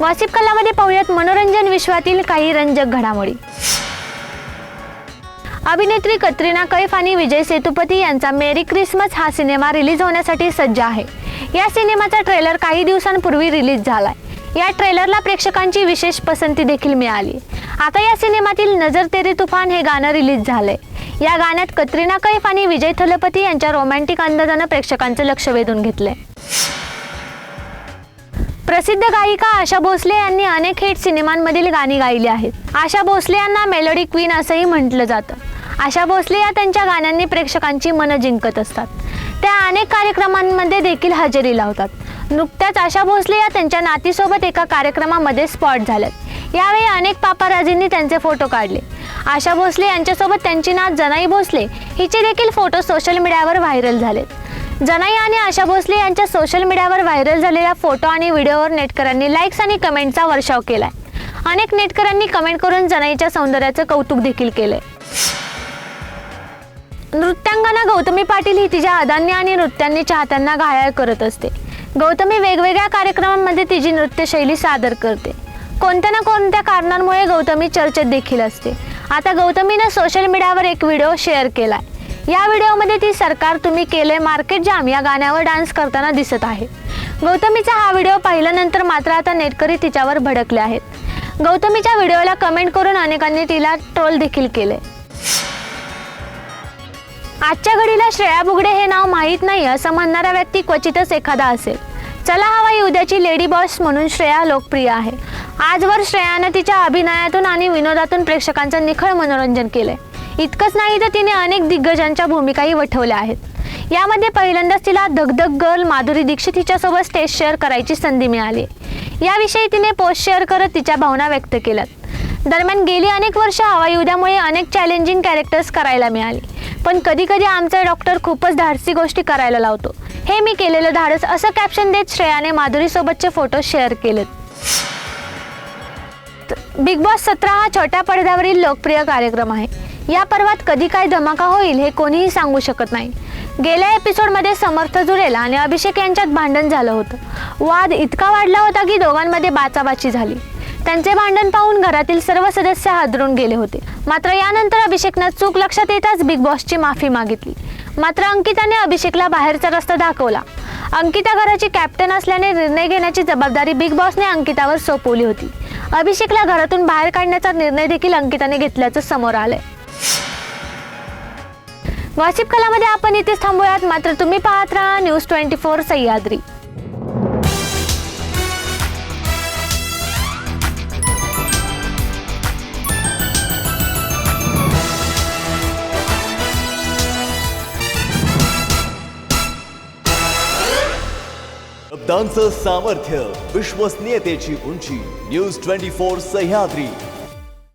Worship कलामध्ये पाहूयात मनोरंजन विश्वातील काही रंजक घडामोडी. अभिनेत्री कतरिना कैफ आणि विजय सेतुपती यांचा मेरी क्रिसमस हा सिनेमा रिलीज होण्यासाठी सज्ज आहे. या सिनेमाचा ट्रेलर काही दिवसांपूर्वी रिलीज झालाय. या ट्रेलरला प्रेक्षकांची विशेष पसंती देखील मिळाली. आता या सिनेमातील नजर तेरे तुफान हे गाणं रिलीज झालंय. या गाण्यात कतरिना कैफ आणि विजय थलपती यांच्या रोमॅन्टिक अंदाजानं प्रेक्षकांचं लक्ष वेधून घेतलंय. प्रसिद्ध गायिका आशा भोसले यांनी अनेक हिट सिनेमांमधील गाणी गायली आहेत. आशा भोसले यांना मेलोडी क्वीन असंही म्हटलं जातं. आशा भोसले या त्यांच्या गाण्यांनी प्रेक्षकांची मनं जिंकत असतात. त्या अनेक कार्यक्रमांमध्ये देखील हजेरी लावतात नुकत्याच आशा भोसले या त्यांच्या नातीसोबत एका कार्यक्रमामध्ये स्पॉट झाल्यात. यावेळी अनेक पापाराजींनी त्यांचे फोटो काढले. आशा भोसले यांच्यासोबत त्यांची नात जनाई भोसले हिचे देखील फोटो सोशल मीडियावर व्हायरल झालेत. जनाई आणि आशा भोसले यांच्या सोशल मीडियावर व्हायरल झालेल्या फोटो आणि व्हिडिओवर नेटकरांनी लाईक्स आणि कमेंटचा वर्षाव केलाय. अनेक नेटकरांनी कमेंट करून जनाईच्या सौंदर्याचं कौतुक देखील केलंय. नृत्यांगना गौतमी पाटील ही तिच्या अदान्य आणि नृत्यांनी चाहत्यांना घायाळ करत असते. गौतमी वेगवेगळ्या कार्यक्रमांमध्ये तिची नृत्यशैली सादर करते. कोणत्या ना कोणत्या कारणांमुळे गौतमी चर्चेत देखील असते. आता गौतमीनं सोशल मीडियावर एक व्हिडिओ शेअर केलाय. या व्हिडिओमध्ये ती सरकार तुम्ही केले मार्केट जाम या गाण्यावर डान्स करताना दिसत आहे. गौतमीचा हा व्हिडिओ पाहिल्यानंतर मात्र आता नेटकरी तिच्यावर भडकले आहेत. गौतमीच्या व्हिडिओला कमेंट करून अनेकांनी तिला ट्रोल देखील केले आजच्या घडीला श्रेया बुगडे हे नाव माहीत नाही असं म्हणणारा व्यक्ती क्वचितच एखादा असेल. चला हवाई उद्याची लेडी बॉस म्हणून श्रेया लोकप्रिय आहे. आजवर श्रेयानं तिच्या अभिनयातून आणि विनोदातून प्रेक्षकांचं निखळ मनोरंजन केलंय. इतकंच नाही तर तिने अनेक दिग्गजांच्या भूमिकाही वठवल्या आहेत. यामध्ये पहिल्यांदाच तिला धगधग गर्ल माधुरी दीक्षित हिच्यासोबत स्टेज शेअर करायची संधी मिळाली. याविषयी तिने पोस्ट शेअर करत तिच्या भावना व्यक्त केल्यात. दरम्यान गेली अनेक वर्ष हवाई उद्यामुळे अनेक चॅलेंजिंग कॅरेक्टर्स करायला मिळाली. पण कधी कधी आमचा डॉक्टर खूपच धाडसी गोष्टी करायला लावतो. हे मी केलेलं धाडस असं कॅप्शन देत श्रेयाने माधुरीसोबतचे फोटो शेअर केलेत. बिग बॉस सतरा हा छोट्या पडद्यावरील लोकप्रिय कार्यक्रम आहे. या पर्वात कधी काय धमाका होईल हे कोणीही सांगू शकत नाही. गेल्या एपिसोडमध्ये समर्थ जुरेला आणि अभिषेक यांच्यात भांडण झालं होतं. वाद इतका वाढला होता की दोघांमध्ये बाचाबाची झाली. त्यांचे भांडण पाहून घरातील सर्व सदस्य हादरून गेले होते. मात्र यानंतर अभिषेकनं चूक लक्षात येताच बिग बॉसची माफी मागितली. मात्र अंकिताने अभिषेकला बाहेरचा रस्ता दाखवला. अंकिता घराची कॅप्टन असल्याने निर्णय घेण्याची जबाबदारी बिग बॉसने अंकितावर सोपवली होती. अभिषेकला घरातून बाहेर काढण्याचा निर्णय देखील अंकिताने घेतल्याचं समोर आलंय. वाशिप कलामध्ये आपण इथेच थांबूयात. मात्र तुम्ही पाहत राहा न्यूज ट्वेंटी फोर सह्याद्री. शब्दांचं सामर्थ्य विश्वसनीयतेची उंची न्यूज ट्वेंटी फोर सह्याद्री.